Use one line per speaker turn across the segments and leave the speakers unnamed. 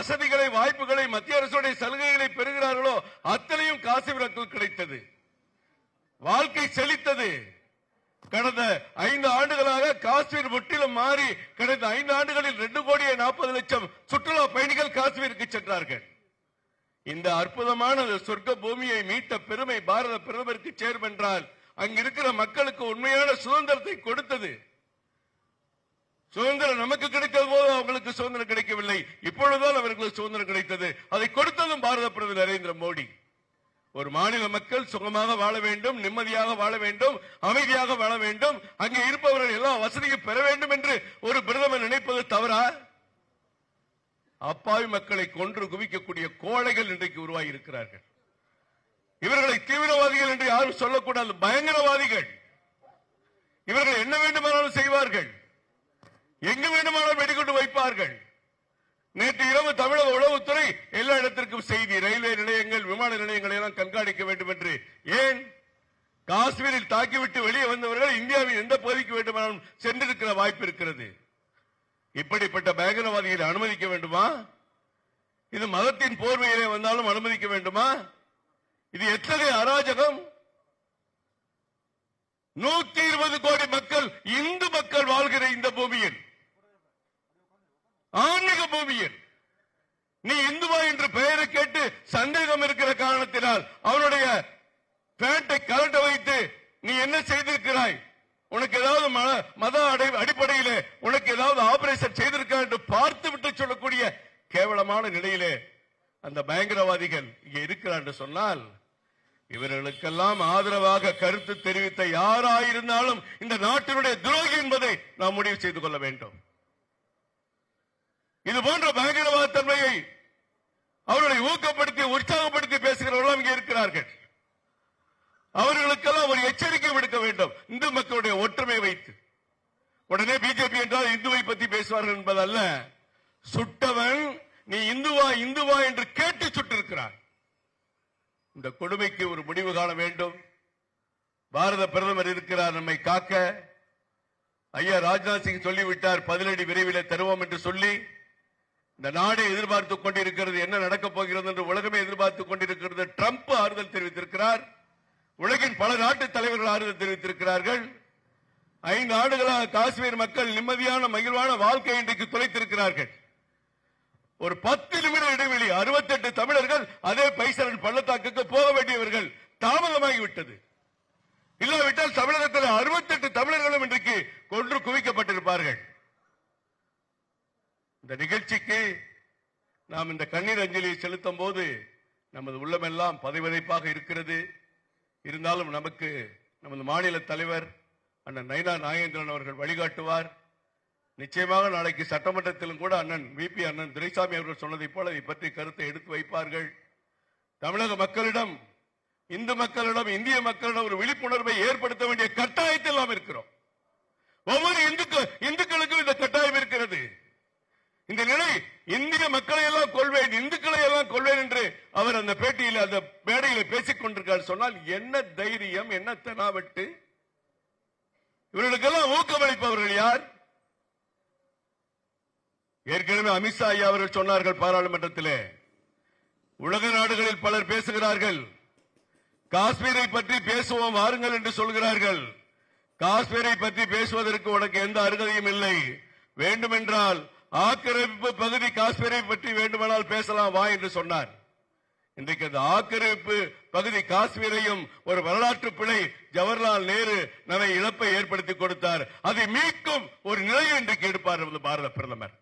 வசதிகளை வாய்ப்புகளை மத்திய அரசுடைய சலுகைகளை பெறுகிறார்களோ அத்தனையும் காசிமிரக்கு கிடைத்தது. வாழ்க்கை செழித்தது. கடந்த ஐந்து ஆண்டுகளாக காஷ்மீர் முற்றிலும் மாறி கடந்த ஐந்து ஆண்டுகளில் ரெண்டு கோடியே நாற்பது லட்சம் சுற்றுலா பயணிகள் காஷ்மீருக்கு சென்றார்கள். இந்த அற்புதமான சொர்க்க பூமியை மீட்ட பெருமை பாரத பிரதமருக்கு சேரும் என்றால் அங்கிருக்கிற மக்களுக்கு உண்மையான சுதந்திரத்தை கொடுத்தது. சுதந்திரம் நமக்கு கிடைத்தது போது அவங்களுக்கு சுதந்திரம் கிடைக்கவில்லை இப்பொழுதுதான் அவர்களுக்கு சுதந்திரம் கிடைத்தது. அதை கொடுத்ததும் பாரத பிரதமர் நரேந்திர மோடி. ஒரு மாநில மக்கள் சுகமாக வாழ வேண்டும் நிம்மதியாக வாழ வேண்டும் அமைதியாக வாழ வேண்டும். அங்கே இருப்பவர்கள் எல்லா வசதியும் பெற வேண்டும் என்று ஒரு பிரதமர் நினைப்பது தவறா? அப்பாவி மக்களை கொன்று குவிக்கக்கூடிய கோழைகள் இன்றைக்கு உருவாகி இருக்கிறார்கள் இவர்களை தீவிரவாதிகள் என்று யாரும் சொல்லக்கூடாது பயங்கரவாதிகள். இவர்கள் என்ன வேண்டுமானாலும் செய்வார்கள். எங்கு வேண்டுமானாலும் வெடிக்கொண்டு வைப்பார்கள். நேற்று இரவு தமிழக உளவுத்துறை எல்லா இடத்திற்கும் செய்தி ரயில்வே நிலையங்கள் விமான நிலையங்களை எல்லாம் கண்காணிக்க வேண்டும் என்று. ஏன்? காஷ்மீரில் தாக்கிவிட்டு வெளியே வந்தவர்கள் இந்தியாவின் எந்த பகுதிக்கு வேண்டுமானாலும் சென்றிருக்கிற வாய்ப்பு இருக்கிறது. இப்படிப்பட்ட பயங்கரவாதிகளை அனுமதிக்க வேண்டுமா? இது மதத்தின் போர்வையிலே வந்தாலும் அனுமதிக்க வேண்டுமா? இது எத்தகைய அராஜகம்? நூத்தி இருபது கோடி மக்கள் இந்து மக்கள் வாழ்கிற இந்த பூமியில். ஆன்மீக பூமியில். நீ இந்துவா என்று பெயரை கேட்டு சந்தேகம் இருக்கிற காரணத்தினால் அவனுடைய பேட்டை கலட்ட வைத்து நீ என்ன செய்திருக்கிறாய்? உனக்கு ஏதாவது மத அடை- அடிப்படையிலே உனக்கு ஏதாவது ஆபரேஷன் செய்திருக்கா என்று பார்த்து விட்டு சொல்லக்கூடிய கேவலமான நிலையிலே அந்த பயங்கரவாதிகள் இங்கே இருக்கிறார் என்று சொன்னால் இவர்களுக்கெல்லாம் ஆதரவாக கருத்து தெரிவித்த யாராயிருந்தாலும் இந்த நாட்டினுடைய துரோகி என்பதை நாம் முடிவு செய்து கொள்ள வேண்டும். இது போன்ற பயங்கரவாத தன்மையை அவர்களை ஊக்கப்படுத்தி உற்சாகப்படுத்தி பேசுகிறவர்கள் இங்கே இருக்கிறார்கள். அவர்களுக்கெல்லாம் ஒரு எச்சரிக்கை விடுக்க வேண்டும். இந்து மக்களுடைய ஒற்றுமை வைத்து. உடனே பிஜேபி என்றால் இந்துவை பத்தி பேசுவார்கள் என்பதல்ல. சுட்டவன் நீ இந்துவா இந்துவா என்று கேட்டு சுட்டிருக்கிறான் இந்த கொடுமைக்கு ஒரு முடிவு காண வேண்டும். பாரத பிரதமர் இருக்கிறார் நம்மை காக்க. ஐயா ராஜ்நாத் சிங் சொல்லிவிட்டார் பதிலடி விரைவில் தருவோம் என்று சொல்லி. இந்த நாடு எதிர்பார்த்துக் கொண்டிருக்கிறது என்ன நடக்கப் போகிறது என்று உலகமே எதிர்பார்த்துக் கொண்டிருக்கிறது. ட்ரம்ப் ஆறுதல் தெரிவித்திருக்கிறார். உலகின் பல நாட்டு தலைவர்கள் ஆறுதல் தெரிவித்திருக்கிறார்கள். ஐந்து ஆண்டுகளாக காஷ்மீர் மக்கள் நிம்மதியான மகிழ்வான வாழ்க்கை இன்றைக்கு துளைத்திருக்கிறார்கள். ஒரு பத்து நிமிட இடைவெளி 68 தமிழர்கள் அதே பைசரன் பள்ளத்தாக்குக்கு போக வேண்டியவர்கள் தாமதமாகிவிட்டது. இல்லாவிட்டால் தமிழகத்தில் 68 தமிழர்களும் இன்றைக்கு கொன்று குவிக்கப்பட்டிருப்பார்கள். இந்த நிகழ்ச்சிக்கு நாம் இந்த கண்ணீர் அஞ்சலியை செலுத்தும் போது நமது உள்ளமெல்லாம் பதைவதைப்பாக இருக்கிறது. இருந்தாலும் நமக்கு நமது மாநில தலைவர் அண்ணன் நைனா நாகேந்திரன் அவர்கள் வழிகாட்டுவார். நிச்சயமாக நாளைக்கு சட்டமன்றத்திலும் கூட அண்ணன் விபி அண்ணன் துரைசாமி அவர்கள் சொன்னதைப் போல இதை பற்றி கருத்தை எடுத்து வைப்பார்கள். தமிழக மக்களிடம் இந்து மக்களிடம் இந்திய மக்களிடம் ஒரு விழிப்புணர்வை ஏற்படுத்த வேண்டிய கட்டாயத்தில் நாம் இருக்கிறோம். ஒவ்வொரு இந்துக்களுக்கும் இந்த கட்டாயம் இருக்கிறது. இந்த நிலை இந்திய மக்களை எல்லாம் கொள்வேன் இந்துக்களை எல்லாம் கொள்வேன் என்று அவர் அந்த பேட்டியில் அந்த மேடையில பேசிக் கொண்டிருக்கார். சொன்னால் என்ன தைரியம் என்ன தெனாவட்டு? இவர்களுக்கெல்லாம் ஊக்கமளிப்பவர்கள் யார்? ஏற்கனவே அமித்ஷா ஐயா அவர்கள் சொன்னார்கள் பாராளுமன்றத்திலே. உலக நாடுகளில் பலர் பேசுகிறார்கள். காஷ்மீரை பற்றி பேசுவோம் வாருங்கள் என்று சொல்கிறார்கள். காஷ்மீரை பற்றி பேசுவதற்கு உனக்கு எந்த அருகதையும் இல்லை. வேண்டுமென்றால் ஆக்கிரமிப்பு பகுதி காஷ்மீரை பற்றி வேண்டுமானால் பேசலாம் வா என்று சொன்னார். இன்றைக்கு அந்த ஆக்கிரமிப்பு பகுதி காஷ்மீரையும் ஒரு வரலாற்று பிழை ஜவஹர்லால் நேரு நம்மை இழப்பை ஏற்படுத்தி கொடுத்தார். அதை மீட்கும் ஒரு நிலையை இன்றைக்கு எடுப்பார் பாரத பிரதமர்.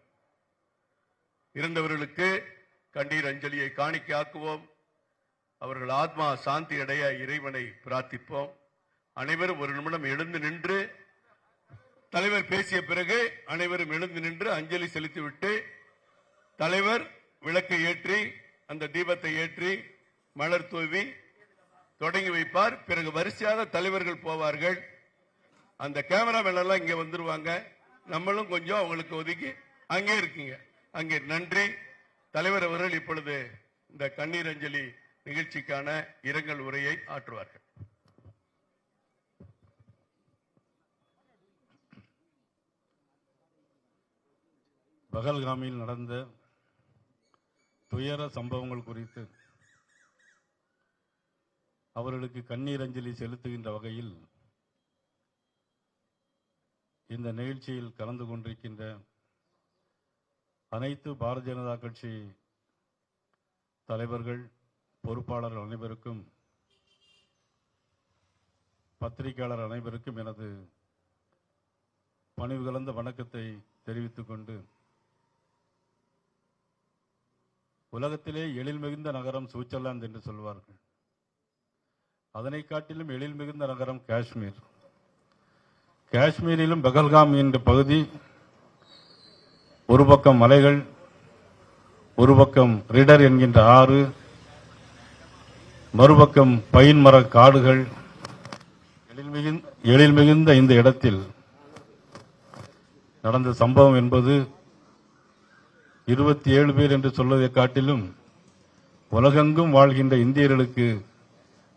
இருந்தவர்களுக்கு கண்ணீர் அஞ்சலியை காணிக்காக்குவோம் அவர்கள் ஆத்மா சாந்தி அடைய இறைவனை பிரார்த்திப்போம். அனைவரும் ஒரு நிமிடம் எழுந்து நின்று தலைவர் பேசிய பிறகு அனைவரும் எழுந்து நின்று அஞ்சலி செலுத்திவிட்டு தலைவர் விளக்கை ஏற்றி அந்த தீபத்தை ஏற்றி மலர் தூவி தொடங்கி வைப்பார். பிறகு வரிசையாக தலைவர்கள் போவார்கள். அந்த கேமராமேன் எல்லாம் இங்க வந்துருவாங்க. நம்மளும் கொஞ்சம் அவங்களுக்கு ஒதுக்கி அங்கே இருக்கீங்க. அங்கே நன்றி. தலைவர் அவர்கள் இப்பொழுது இந்த கண்ணீர் அஞ்சலி நிகழ்ச்சிக்கான இரங்கல் உரையை ஆற்றுவார்கள்.
பகல்காமியில் நடந்த துயர சம்பவங்கள் குறித்து அவர்களுக்கு கண்ணீர் அஞ்சலி செலுத்துகின்ற வகையில் இந்த நிகழ்ச்சியில் கலந்து கொண்டிருக்கின்ற அனைத்து பாரதிய ஜனதா கட்சி தலைவர்கள் பொறுப்பாளர்கள் அனைவருக்கும் பத்திரிகையாளர் அனைவருக்கும் எனது பணிவு கலந்த வணக்கத்தை தெரிவித்துக் கொண்டு உலகத்திலே எழில் மிகுந்த நகரம் சுவிட்சர்லாந்து என்று சொல்வார்கள். அதனை காட்டிலும் எழில் மிகுந்த நகரம் காஷ்மீர். காஷ்மீரிலும் பெகல்காம் என்ற பகுதி ஒரு பக்கம் மலைகள் ஒரு பக்கம் ரிடர் என்கின்ற ஆறு மறுபக்கம் பைன் மர காடுகள். எழில் மிகுந்த எழில் மிகுந்த இந்த இடத்தில் நடந்த சம்பவம் என்பது இருபத்தி ஏழு பேர் என்று சொல்வதை காட்டிலும் உலகெங்கும் வாழ்கின்ற இந்தியர்களுக்கு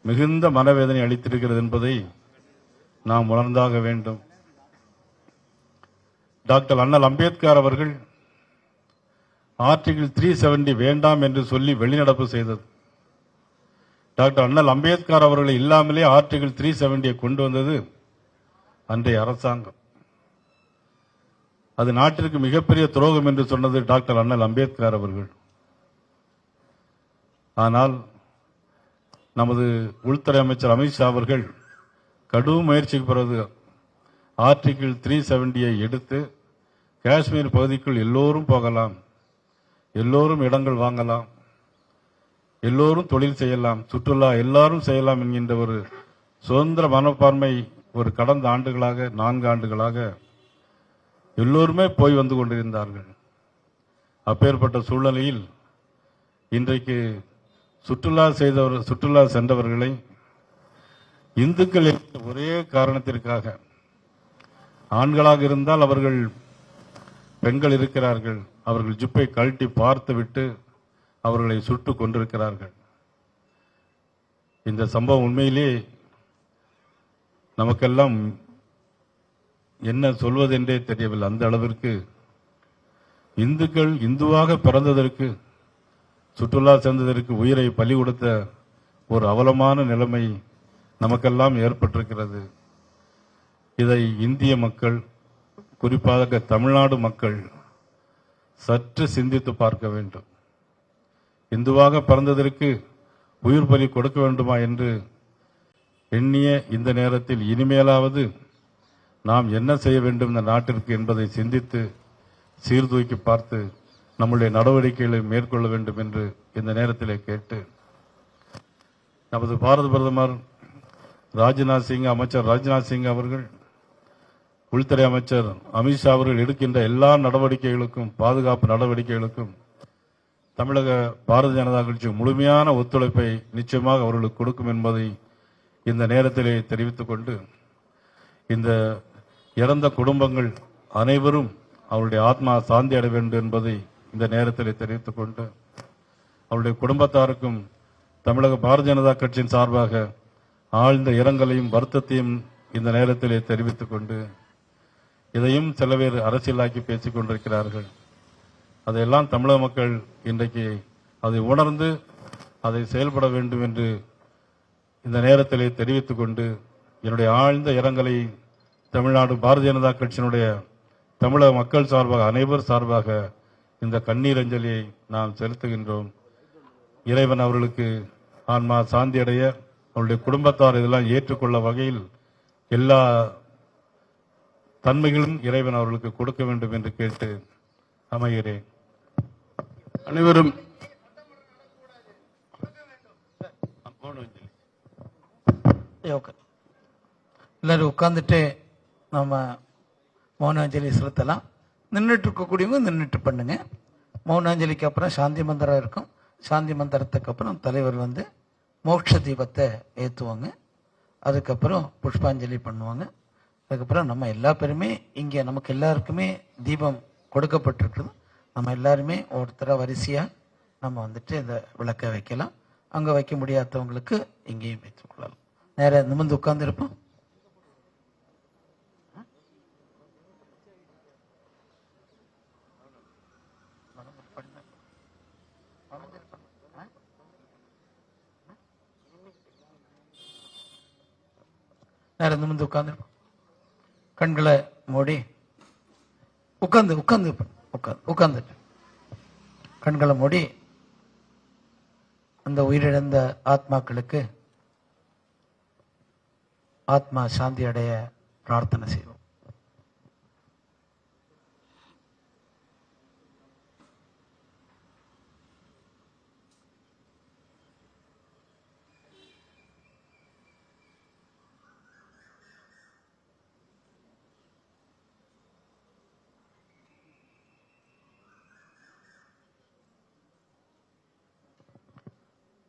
மிகுந்த மனவேதனை அளித்திருக்கிறது என்பதை நாம் உணர்ந்தாக வேண்டும். டாக்டர் அண்ணல் அம்பேத்கர் அவர்கள் ஆர்டிகிள் த்ரீ செவன்டி வேண்டாம் என்று சொல்லி வெளிநடப்பு செய்தது. டாக்டர் அண்ணல் அம்பேத்கர் அவர்களை இல்லாமலே ஆர்டிகிள் த்ரீ செவன்டியை கொண்டு வந்தது அன்றைய அரசாங்கம். அது நாட்டிற்கு மிகப்பெரிய துரோகம் என்று சொன்னது டாக்டர் அண்ணல் அம்பேத்கர் அவர்கள். ஆனால் நமது உள்துறை அமைச்சர் அமித்ஷா அவர்கள் கடும் முயற்சிக்கு பிறகு ஆர்டிகிள் த்ரீ செவன்டியை எடுத்து காஷ்மீர் பகுதிக்குள் எல்லோரும் போகலாம் எல்லோரும் இடங்கள் வாங்கலாம் எல்லோரும் தொழில் செய்யலாம் சுற்றுலா எல்லாரும் செய்யலாம் என்கின்ற ஒரு சுதந்திர மனப்பான்மை ஒரு கடந்த ஆண்டுகளாக நான்கு ஆண்டுகளாக எல்லோருமே போய் வந்து கொண்டிருந்தார்கள். அப்பேற்பட்ட சூழ்நிலையில் இன்றைக்கு சுற்றுலா செய்தவர் சுற்றுலா சென்றவர்களை இந்துக்கள் ஒரே காரணத்திற்காக ஆண்களாக இருந்தால் அவர்கள் பெண்கள் இருக்கிறார்கள். அவர்கள் ஜிப்பை கழட்டி பார்த்துவிட்டு அவர்களை சுட்டு கொண்டிருக்கிறார்கள். இந்த சம்பவம் உண்மையிலே நமக்கெல்லாம் என்ன சொல்வதென்றே தெரியவில்லை. அந்த அளவிற்கு இந்துக்கள் இந்துவாக பிறந்ததற்கு சுற்றுலா சென்றதற்கு உயிரை பலி கொடுத்த ஒரு அவலமான நிலைமை நமக்கெல்லாம் ஏற்பட்டிருக்கிறது. இதை இந்திய மக்கள் குறிப்பாக தமிழ்நாடு மக்கள் சற்று சிந்தித்து பார்க்க வேண்டும். இந்துவாக பிறந்ததற்கு உயிர் பலி கொடுக்க வேண்டுமா என்று எண்ணிய இந்த நேரத்தில் இனிமேலாவது நாம் என்ன செய்ய வேண்டும் இந்த நாட்டிற்கு என்பதை சிந்தித்து சீர்தூக்கி பார்த்து நம்முடைய நடவடிக்கைகளை மேற்கொள்ள வேண்டும் என்று இந்த நேரத்திலே கேட்டு நமது பாரத பிரதமர் ராஜ்நாத் சிங் அமைச்சர் ராஜ்நாத் சிங் அவர்கள் உள்துறை அமைச்சர் அமித்ஷா அவர்கள் எடுக்கின்ற எல்லா நடவடிக்கைகளுக்கும் பாதுகாப்பு நடவடிக்கைகளுக்கும் தமிழக பாரதிய ஜனதா கட்சி முழுமையான ஒத்துழைப்பை நிச்சயமாக அவர்களுக்கு கொடுக்கும் என்பதை இந்த நேரத்திலே தெரிவித்துக் கொண்டு இந்த இறந்த குடும்பங்கள் அனைவரும் அவருடைய ஆத்மா சாந்தி அடைய வேண்டும் என்பதை இந்த நேரத்தில் தெரிவித்துக் கொண்டு அவருடைய குடும்பத்தாருக்கும் தமிழக பாரதிய ஜனதா கட்சியின் சார்பாக ஆழ்ந்த இரங்கலையும் வருத்தத்தையும் இந்த நேரத்திலே தெரிவித்துக் கொண்டு இதையும் சில பேர் அரசியலாக்கி பேசிக் கொண்டிருக்கிறார்கள். அதையெல்லாம் தமிழக மக்கள் இன்றைக்கு அதை உணர்ந்து அதை செயல்பட வேண்டும் என்று இந்த நேரத்திலே தெரிவித்துக் கொண்டு என்னுடைய ஆழ்ந்த இரங்கலை தமிழ்நாடு பாரதிய ஜனதா கட்சியினுடைய தமிழக மக்கள் சார்பாக அனைவர் சார்பாக இந்த கண்ணீர் அஞ்சலியை நாம் செலுத்துகின்றோம். இறைவன் அவர்களுக்கு ஆன்மா சாந்தி அடைய அவருடைய குடும்பத்தார் இதெல்லாம் ஏற்றுக்கொள்ள வகையில் எல்லா தன்மைகளும் இறைவன் அவர்களுக்கு கொடுக்க வேண்டும் என்று கேட்டு அமைகிறேன்.
அனைவரும்
எல்லாரும் உட்கார்ந்துட்டு நம்ம மௌனாஞ்சலி செலுத்தலாம். நின்றுட்டு இருக்கக்கூடியவங்க நின்றுட்டு பண்ணுங்க. மௌனாஞ்சலிக்கு அப்புறம் சாந்தி மந்திரம் இருக்கும். சாந்தி மந்திரத்துக்கு அப்புறம் தலைவர் வந்து மோட்ச தீபத்தை ஏற்றுவாங்க அதுக்கப்புறம் புஷ்பாஞ்சலி பண்ணுவாங்க. அதுக்கப்புறம் நம்ம எல்லா பேருமே இங்கே நமக்கு எல்லாருக்குமே தீபம் கொடுக்கப்பட்டிருக்குது நம்ம எல்லாருமே ஒருத்தராக வரிசையாக நம்ம வந்துட்டு இந்த விளக்கை வைக்கலாம். அங்கே வைக்க முடியாதவங்களுக்கு இங்கேயும் வைத்துக்கொள்ளலாம் கொள்ளலாம். நேர நிமிர்ந்து உட்காந்துருப்போம் நேரம் நிமிந்து உட்காந்து கண்களை மூடி உட்காந்து உட்காந்து உட்காந்து உட்காந்துட்டு கண்களை மூடி அந்த உயிரிழந்த ஆத்மாக்களுக்கு ஆத்மா சாந்தி அடைய பிரார்த்தனை செய்வோம்.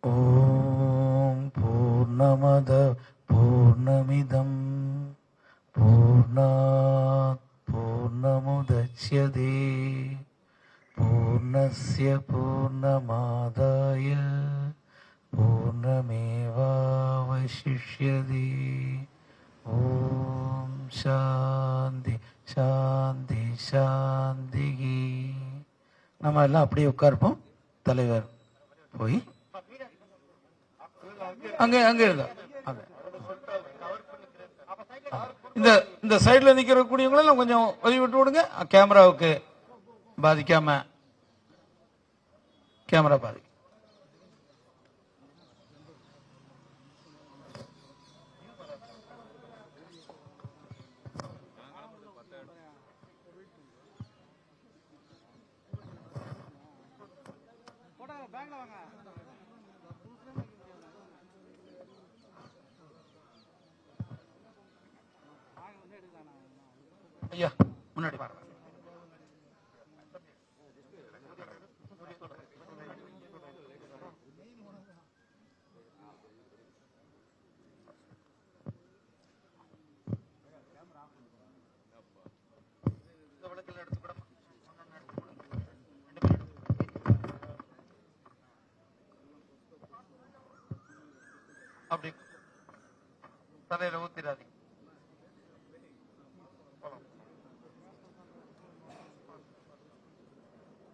ఓం పూర్ణమద పూర్ణమిదం పూర్ణాత్ పూర్ణముద్యతే పూర్ణస్య పూర్ణమాదాయ పూర్ణమేవాశిష్యే ఓం శాంతి శాంతి శాంతి நம்ம எல்லாம் அப்படியே உட்கார்ப்போம் தலைவர் போய் அங்கே அங்கே இருந்தா. இந்த இந்த சைடில் நிக்கிற கூடியவங்களெல்லாம் கொஞ்சம் ஒதுக்கி விட்டு விடுங்க. கேமராவுக்கு பாதிக்காம கேமரா பாதி. ஐயா முன்னாடி பாருங்க. அப்படி தலையில ஊத்திடாதீங்க.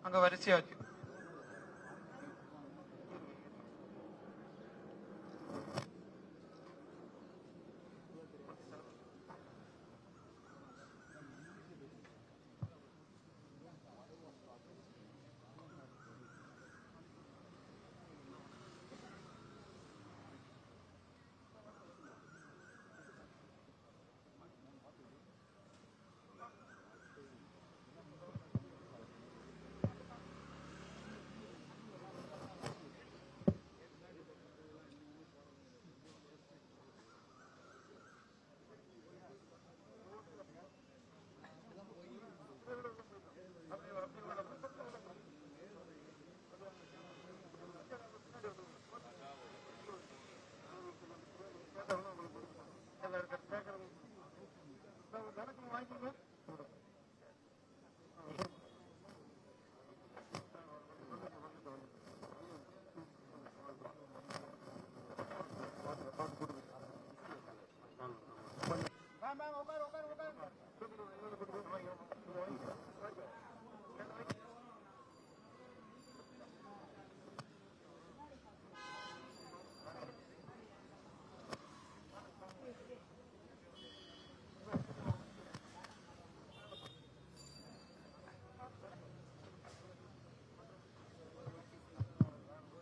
அங்க வரிசையா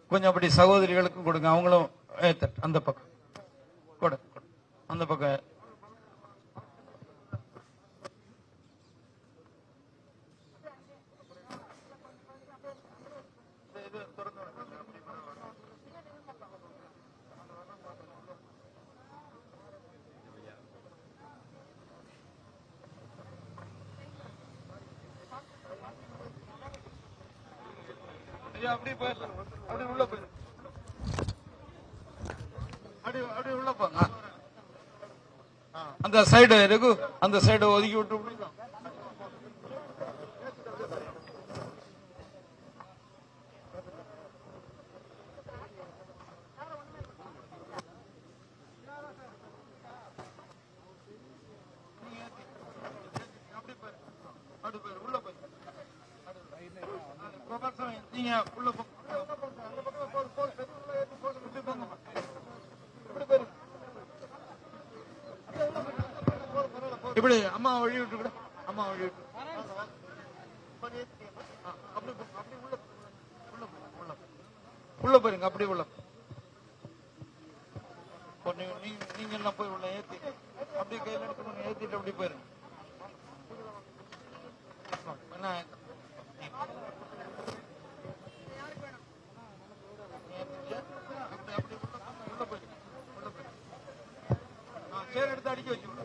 கொஞ்சம் அப்படி சகோதரிகளுக்கும் கொடுங்க. அவங்களும் அந்த பக்கம். கொடு கொடு. அந்த பக்கம். ஐயா, அப்படியே போயிடலாம் அப்படியே உள்ள உள்ள போங்க அந்த சைடு ரகு அந்த சைடு ஒதுக்கி விட்டு விடுங்க. அப்படியே போயிரு. அப்படியே போயிரு. உள்ள போயிரு. நீங்க உள்ள இப்படி இப்படி அம்மா வழி விட்டு கூட அம்மா வழி விட்டு. அப்படி உள்ள உள்ள உள்ள உள்ள போயிருங்க அப்படி உள்ள நீங்க நீங்க- எல்லாம் போய் உள்ள ஏத்தி அப்படியே கையில எடுத்து ஏத்திட்டு அப்படி போயிருங்க. என்ன அப்படி அப்படி உள்ள உள்ள போயிருங்க உள்ள போயிருங்க ஆ, சேர் எடுத்து அடிக்க வச்சு விடு.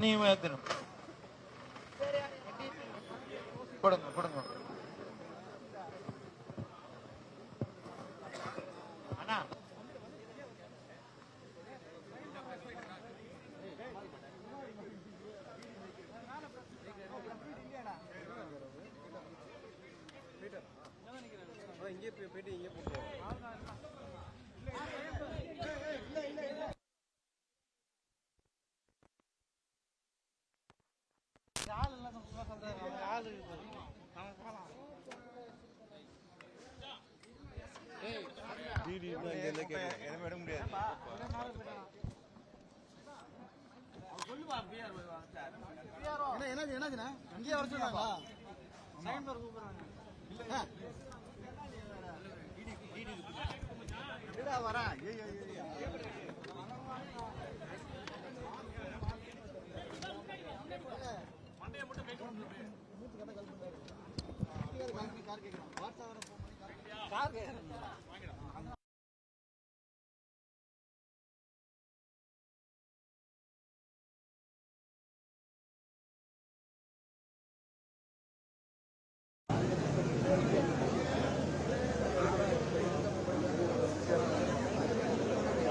நீ ஏத்தணும் கொடுங்க கொடுங்க. அண்ணா.
என்னது என்னதுண்ணா? இங்கேயே வர சொன்னாங்களா? செகண்ட் ஃப்ளோர் கூப்பிடுறாங்க இல்ல வரேன் ஐயோ ஐயோ கார் கேட்குறேன் வாட்ஸ்அப் கார் கேட்குறேன்